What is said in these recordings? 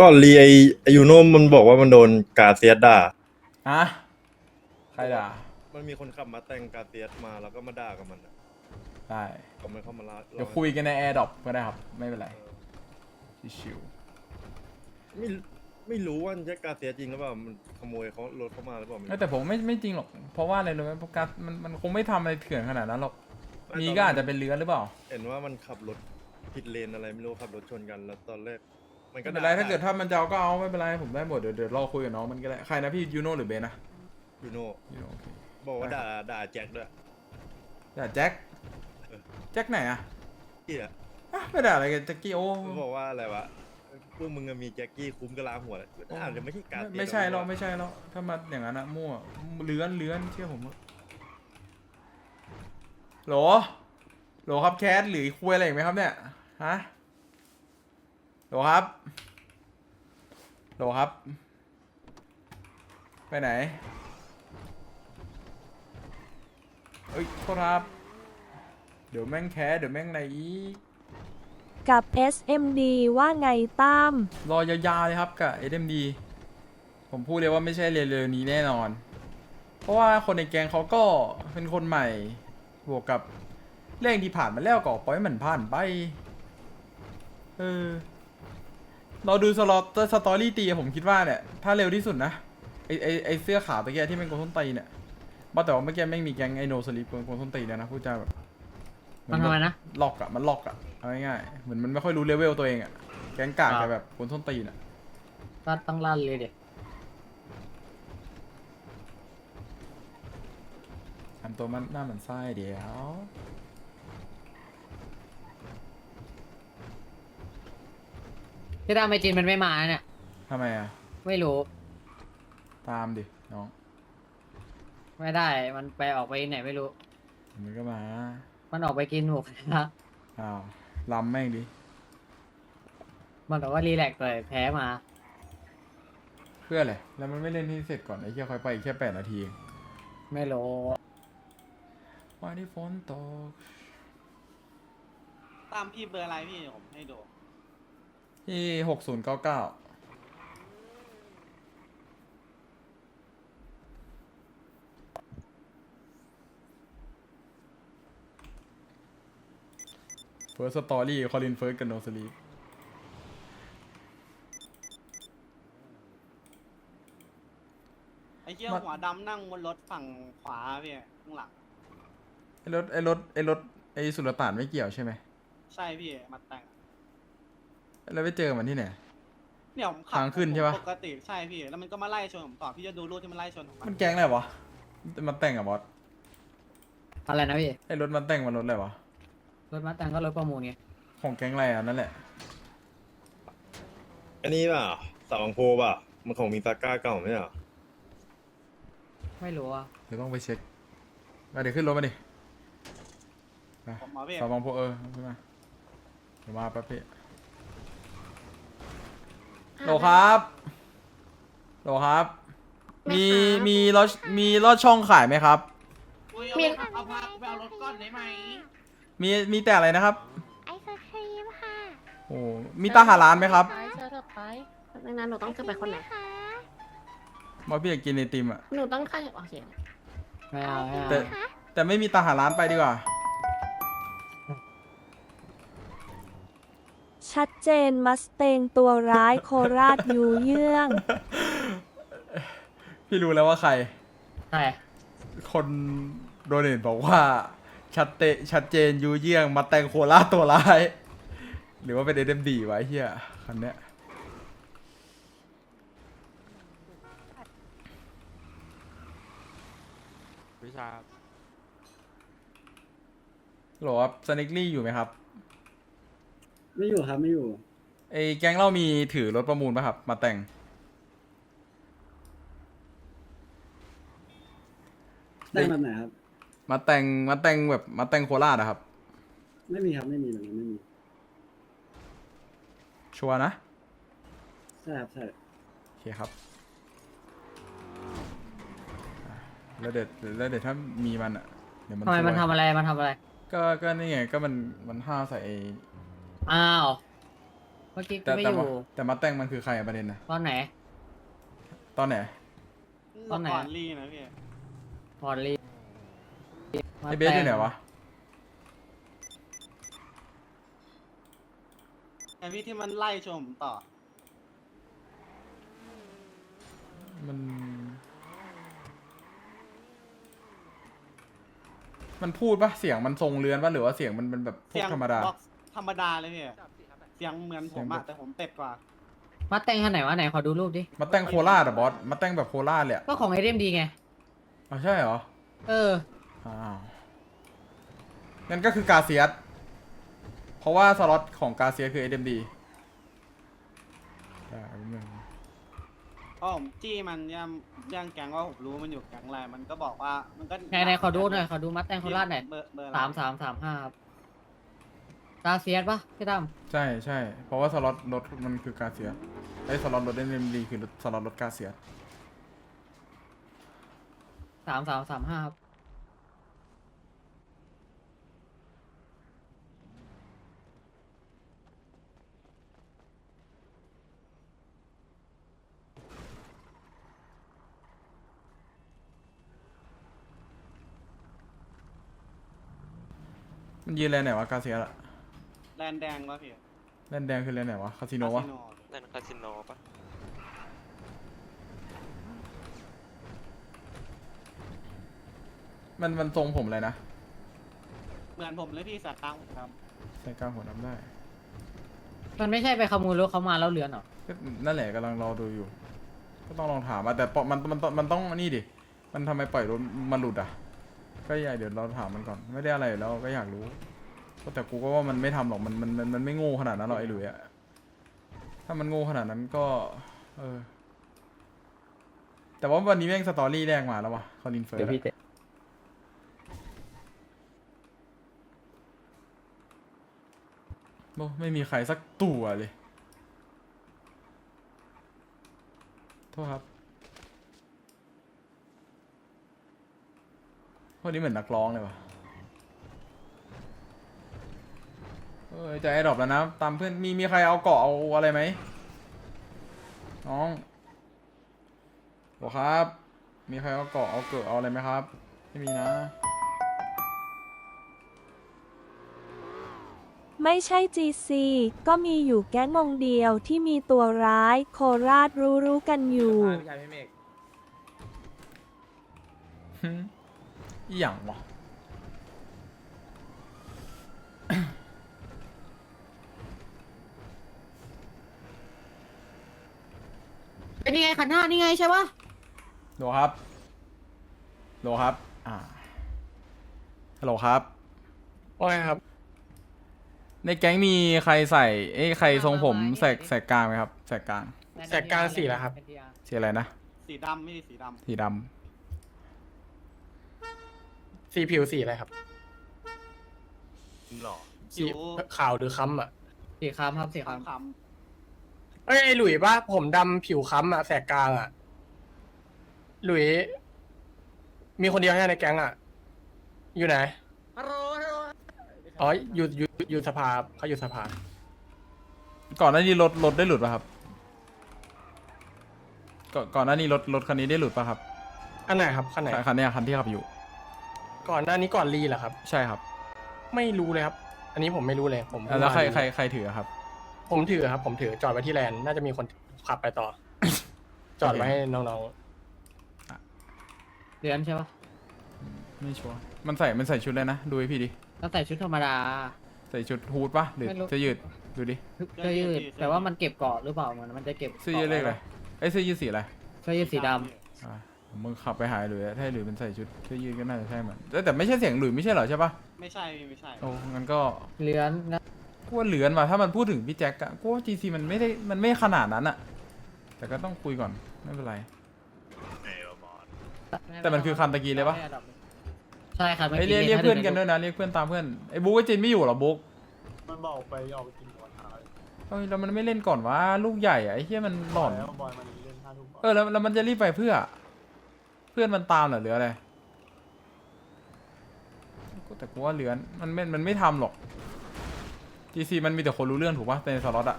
ก่อนรีไอไอ้ยูโนมันบอกว่ามันโดนกาเซียสด่า ฮะใครด่ามันมีคนขับมาแต่งกาเซียสมาแล้วก็มาด่ากับมันอะได้ก็มันเข้ามาลาเดี๋ยวคุยกันในแอร์ดรอปก็ได้ครับ ไม่เป็นไร ชิวไม่ไม่รู้ว่ามันใช่กาเซียสจริงหรือเปล่ามันขโมยเขารถเข้ามาหรือเปล่าๆไม่เอ้ยรู้แต่ผมไม่ไม่จริงหรอก เพราะว่าอะไรรู้ไหมเพราะการดมันมันคงไม่ทำอะไรเถื่อนขนาดนั้นหรอก มีก็อาจจะเป็นเรือหรือเปล่า เห็นว่ามันขับรถผิดเลนอะไรไม่รู้ขับรถชนกัน แล้วตอนแรก มันก็ไม่เป็นไรถ้าเกิดถ้ามันจะเอาก็เอาไม่เป็นไรผมได้หมดเดี๋ยวเดี๋ยวรอคุยกับน้องมันก็ได้ใครนะพี่ยูโนหรือเบนนะยูโนยูโนโอเคบอกว่าด่าด่าแจ็คด้วยด่าแจ็คแจ็คไหนอะที่อะอะไม่ด่าอะไรกันแจ็คกี้โอ้มันบอกว่าอะไรวะพวกมึงอะมีแจ็คกี้คุ้มกะลาหัวเลยอาจจะไม่ใช่กาไม่เซียสไม่ใช่หรอกว่าไม่ใช่หรอกถ้ามาอย่างนั้นอะมั่วเลื้อนเลื้อนเชื่อผมเถอะโหลโหลครับแคทหรือคุยอะไรอีกไหมครับเนี่ยฮะ โหลครับโหลครับ ไปไหนเอ้ยโทษครับ เดี๋ยวแม่งแคสเดี๋ยวแม่งอะไรอีกกับ SMD ว่าไงตั้มรอยาวๆเลยครับกับ SMD ผมพูดเลยว่าไม่ใช่เร็วๆนี้แน่นอน เพราะว่าคนในแกงเขาก็เป็นคนใหม่ บวกกับเรื่องที่ผ่านมาแล้วก็ปล่อยมันผ่านไป เออ เราดูสลอตสตอรี่ตีผมคิดว่าเนี่ยถ้าเร็วที่สุดนะไอไอไอเสื้อขาวตะเกียที่เป็นโกนส้นตีนเนี่ยว่าแต่ว่าเมื่อกี้ไม่งมีแกงไอโนสลิปโกนส้นตีนแล้วนะพูดจาแบบมันทำไมนะล็อกอะมันล็อกอะเอาง่ายๆเหมือนมันไม่ค่อยรู้เลเวลตัวเองอะแกงกากครับแต่แบบโกนส้นตีนอะก็ต้องลั่นเลยเด็กทำตัวมันหน้าเหมือนไส้เดี๋ยว พี่ตามไอจินมันไม่มาเนี่ยทำไมอะไม่รู้ตามดิ น้อง ไม่ได้มันไปออกไปไหนไม่รู้ มันก็มา มันออกไปกินหมูกระทะอ้าวลำแม่งดิ มันบอกว่ารีแลกซ์เลยแพ้มา เพื่ออะไร แล้วมันไม่เล่นที่เสร็จก่อนไอ้เหี้ยค่อยไปอีกแค่แปดนาทีเองไม่รู้วันนี้ฝนตก ตามพี่เบอร์อะไรพี่เดี๋ยวผมให้ดู ที่หกศูนย์เก้าเก้าเฟิร์สสตอรี่คอลินเฟิร์สกับโนสลีไอ้เหี้ยหัวดำนั่งบนรถฝั่งขวาพี่ข้างหลังไอ้รถไอ้รถไอ้รถไอ้สุลต่านไม่เกี่ยวใช่ไหมใช่พี่มาแต่ง แล้วไปเจอมันที่ไหน เนี่ยผมขับทางขึ้นใช่ปะ ปกติใช่พี่ แล้วมันก็มาไล่ชนผมต่อพี่จะดูรูปที่มันไล่ชนผมมันแก๊งอะไรวะ มันแต่งกับบอสอะไรนะพี่ ไอ้รถมันแต่งมันรถอะไรวะ รถมาแต่งก็รถประมูลไง ของแก๊งอะไรอะนั่นแหละ อันนี้เปล่าสาวบางโพเปล่ามันของมีซาก้าเก่าไหมอะไม่รู้อะ เดี๋ยวต้องไปเช็คอะเดี๋ยวขึ้นรถมาดิไปผมมาพี่ สาวบางโพเออขึ้นมาเดี๋ยวมาแป๊บพี่ โหลครับโหลครับมีมีรถมีรถช่องขายไหมครับมี เอาพาไปเอารถก้อนได้ไหมมีมีแต่อะไรนะครับไอศครีมค่ะโอ้มีตาหาร้านไหมครับไปเจอเถอะไปดังนั้นหนูต้องขึ้นไปคนไหนบอสพี่อยากกินไอติมอะหนูต้องขึ้นโอเค ไม่เอาไม่เอาแต่แต่ไม่มีตาหาร้านไปดีกว่า ชัดเจนมัสเตงตัวร้ายโคราชยูเยื่อง พี่รู้แล้วว่าใคร ใช่คนโดเนทบอกว่า ชัดเตชัดเจนยูเยี่ยงมาแต่งโคราชตัวร้าย หรือว่าเป็นเอ็มดีวะไอ้เฮียคันเนี้ยวิชาโหลครับสนิกลี่อยู่ไหมครับ ไม่อยู่ครับไม่อยู่ ไอ้แก๊งเรามีถือรถประมูลป่ะครับ มาแต่ง ได้แบบไหนครับ มาแต่งมาแต่งแบบมาแต่งโคราชอะครับ ไม่มีครับไม่มีแบบนั้นไม่มีชัวร์นะใช่ครับใช่โอเคครับแล้วเด็ดแล้วเด็ดถ้ามีมันอะเดี๋ยวมันทำไมมันซวยทำอะไร มันทำอะไร ก็ก็นี่ไงก็มันมันห้าวใส่ไอ้ อ้าวไปมื่อกี้กูแต่ไม่แต่อยู่ว่าแต่มาแต่งมันคือใครอะประเด็นนะตอนไหน ตอนไหนตอนไหน ก่อนรีนะพี่ พอรีไอเบสอยู่ไหนวะไอพี่ที่มันไล่ชมผมต่อ มัน มันพูดปะเสียงมันทรงเรือนปะหรือว่าเสียงมันเป็นแบบพวเสีกยงธรรมดาบ็อกซ์ ธรรมดาเลยพี่เสียงเหมือนผมเสียงแบอะบแต่ผมเต็ดกว่า มาแต่งคันไหนวะไหนขอดูรูปดิ มาแต่งโคราชอะบอส มาแต่งแบบโคราชเลยอะก็ของไอเดมดีไง อ๋อใช่เหรอ เออ อ้าวนั่นก็คือกาเซียสเพราะว่าสล็อตของกาเซียสคือ SMD ได้แป๊บนึงเพราะผมจี้มันย่ำย่างแกงว่าผมรู้มันอยู่แกงอะไรมันก็บอกว่ามันก็ไหนไหนขอดูหน่อยขอดูมัดแต่งโคราชหน่อยเบอร์เบอร์อะไรสามสามสามห้าครับ ตาเซียสปะพี่ตั้มใช่ใช่เพราะว่าสล็อตรถมันคือกาเซียสไอ้สล็อตรถ SMD คือสล็อตรถกาเซียสสามสามสามห้าครับมันยืนเลนไหนวะกาเซียสอะ แลนแดงวะพี่เลนแดงคือเลนไหนวะคาสิโนวะคาสิโนนั่นคาสิโนปะมันมันทรงผมเลยนะเหมือนผมเลยพี่สัตว์ตั้งผมครับใส่กลางหัวน้ำได้มันไม่ใช่ไปขโมยรถเขามาแล้วเลือนเหรอก็นั่นแหละกำลังรอดูอยู่ ก็ต้องลองถามมาแต่ปอมันมันมันมันต้องนี่ดิ มันทำไมปล่อยรถมันหลุดอะ ก็อยากเดี๋ยวเราถามมันก่อน ไม่ได้อะไรอยู่แล้วก็อยากรู้ก็ แต่กูก็ว่ามันไม่ทำหรอกมันมันมันมันไม่โง่ขนาดนั้นหรอกไอ้หลุยอะถ้ามันโง่ขนาดนั้นก็ เออ แต่ว่าวันนี้แม่งสตอรี่แรกมาแล้ววะคอลินเฟิร์สอะโอ้ไม่มีใครสักตัวเลย โทษครับคนนี้เหมือนนักร้องเลยวะ เออจะไอ้ดรอปแล้วนะ ตามเพื่อน มีมีใครเอาเกาะเอาอะไรไหมน้องบอกครับ มีใครเอาเกาะเอาเกิดเอาอะไรไหมครับ ไม่มีนะ ไม่ใช่ GC ก็มีอยู่แก๊งมงเดียวที่มีตัวร้าย โคราชรู้รู้ๆกันอยู่ฮึอหย่างวะ เป็นยังไงขันห้านี่ไงใช่ปะโหลครับโหลครับ อ่าฮัลโหลครับ ว่าไงครับ ในแก๊งมีใครใส่ เอ้ยใครทรงผมแสกแสกกลางไหมครับแสกกลางแสกกลางสี่แล้วครับ สีอะไรนะ สีดำไม่ใช่สีดสีดสีผิวสีอะไรครับหล่อำสีผิวขาวหรือค้ำอะ สี่คำครับสี่คขำข เอ้ยไอ้หลุยป่ะผมดำผิวค้ำอะแสกกลางอะหลุย มีคนเดียวแค่ในแก๊งอะอยู่ไหนอ๋ออยู่อยู่อยู่สภาเขาอยู่สภาำก่อนหน้านี้รถรถได้หลุดป่ะครับ ก่อนก่อนหน้านี้รถรถคันนี้ได้หลุดป่ะครับอันไหนครับคันไหนคันเนี้ยคันที่ขับอยู่ ก่อนหน้านี้ก่อนรีเหรอครับ ใช่ครับ ไม่รู้เลยครับ อันนี้ผมไม่รู้เลยผมอะแล้วใครเพิ่งใครมาใครถือครับ ผมถือครับ ผมถือจอดไว้ที่แลนด์น่าจะมีคนขับไปต่อ จอดไว้ให้น้องำเลือนใช่ปะไม่ชัวร์มันใส่มันใส่ชุดเลยนะ ดูให้พี่ดิตั้งแต่ชุดธรรมดา ใส่ชุดฮูดป่ะหรือไม่รู้ เสื้อยืดดูดิเสื้อยืด แต่ว่ามันเก็บเกาะหรือเปล่ามันมันจะเก็บเสื้อยืดเลขอะไรไอ้ยเสื้อยืดสีอะไรเสื้อยืดสีดอ่ามึงขับไปหายหรือถ้าหรือมันใส่ชุดเสื้อยืดก็น่าจะใช่มันแต่แต่ไม่ใช่เสียงหลุยไม่ใช่เหรอใช่ปะำไม่ใช่พี่ไม่ใช่ โอ้งั้นก็ำเลือนนะ กูว่าเหลือนว่ะถ้ามันพูดถึงพี่แจ็คอะกูว่าจีซีมันไม่ได้มันไม่ขนาดนั้นอะแต่ก็ต้องคุยก่อนไม่เป็นไร แต่มันคือคันตะกี้เลยปะใช่ครับไอ้ยเรียกเรียกเพื่อนกันด้วยนะเรียกเพื่อนตามเพื่อนไอ้บุ๊กไอ้จินไม่อยู่เหรอบุ๊กมันบอกไปออกไปกินก่อนครับเอ้ยแล้วมันไม่เล่นก่อนวะลูกใหญ่อะไอ้เหี้ยมันหลอนแล้วบอยมันเล่นห้าทุ่มเออแล้วแล้วมันจะรีบไปเพื่อ เพื่อนมันตามเหรอหรืออะไรก็แต่กูว่าเหลือนมันไม่มันไม่ทำหรอก GC มันมีแต่คนรู้เรื่องถูกปะในสล็อตอะ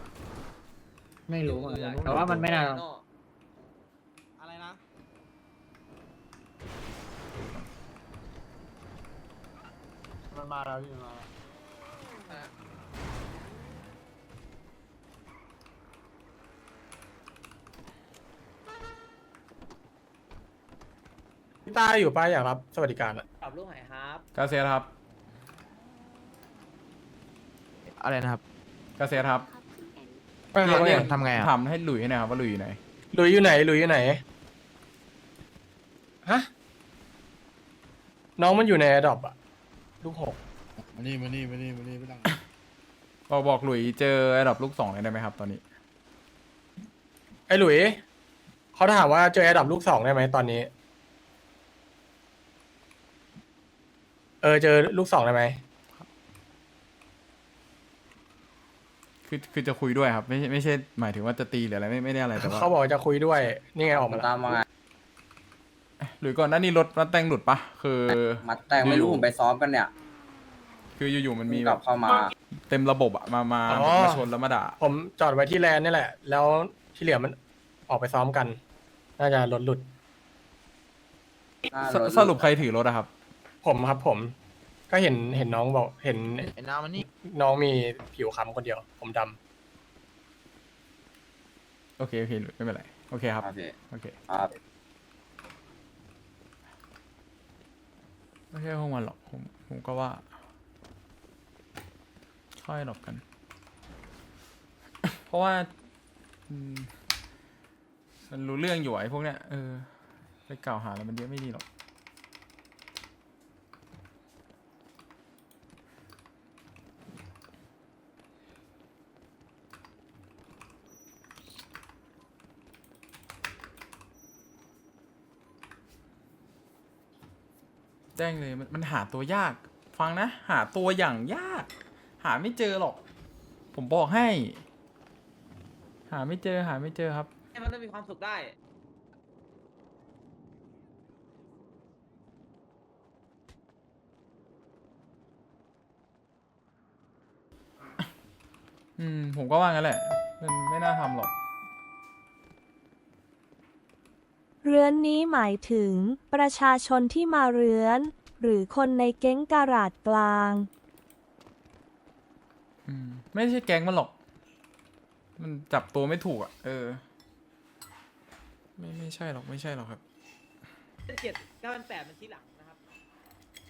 ไม่รู้เหมือนกันแต่ว่ามันไม่น่าอะไรนะ มันมาแล้วพี่มาพี่ตาอยู่ป้าอยากรับสวัสดิการอะปรับลูกหายครับกาเซียสครับ อะไรนะครับกาเซียสครับครับพี่แอนไม่ครับเรียกทำไงอะถามให้หลุยให้หน่อยครับว่าหลุยอยู่ไหนหลุยอยู่ไหนหลุยอยู่ไหนฮะน้องมันอยู่ในดรอปอะลูกหกมานี่มานี่มานี่มานี่ไม่ต้องบอกบอกหลุยเจอไอ้ดอกลูกสองเลยได้ไหมครับ ตอนนี้ ไอ้หลุยเขาถามว่าเจอแอดดับลูกสองได้ไหมตอนนี้ เออเจอลูกสองได้ไหม คือคือจะคุยด้วยครับ ไม่ใช่ไม่ใช่หมายถึงว่าจะตีหรืออะไรไม่ไม่ได้อะไรแต่ว่าเขาบอกจะคุยด้วย นี่ไงออกมาตามแล้วมาไงหลุยก่อนหน้านี้รถรถแต่งหลุดปะคือมัดแต่งไม่รู้ผมไปซ้อมกันเนี่ย คืออยู่ๆมันมีกแบลับบเข้ามา เต็มระบบอะมามามาชนแล้วมาด่าผมจอดไว้ที่แลนด์นี่แหละ แล้วที่เหลือมันออกไปซ้อมกัน น่าจะรถหลุดสสรุปใครถือรถอะครับ ผมครับผม ก็เห็นเห็นน้องบอกเห็นไอ้น้ามันนี่น้องมีผิวค้ำคนเดียว ผมดำโอเคโอเคหลุยไม่เป็นไรโอเคครับครับพี่โอเคครับ ไม่ใช่พวกมันหรอกผมผมก็ว่าค่อยหลบกัน เพราะว่าอืมมันรู้เรื่องอยู่อะไอ้พวกเนี้ยเออไปกล่าวหาแล้วมันเยอะไม่ดีหรอก แจ้งเลยมันมันหาตัวยาก ฟังนะ หาตัวอย่างยาก หาไม่เจอหรอก ผมบอกให้ หาไม่เจอหาไม่เจอครับมันต้องมีความสุขได้ อืมผมก็ว่างั้นแหละ มันไม่น่าทำหรอก เรือนนี้หมายถึง ประชาชนที่มาเรือน หรือคนในเก้งกาลาดกลาง อืมไม่ใช่แก๊งมันหรอก มันจับตัวไม่ถูกอะ เออ ไม่ไม่ใช่หรอกไม่ใช่หรอกครับ เจ็ดเก้าพันแปดมันที่หลัง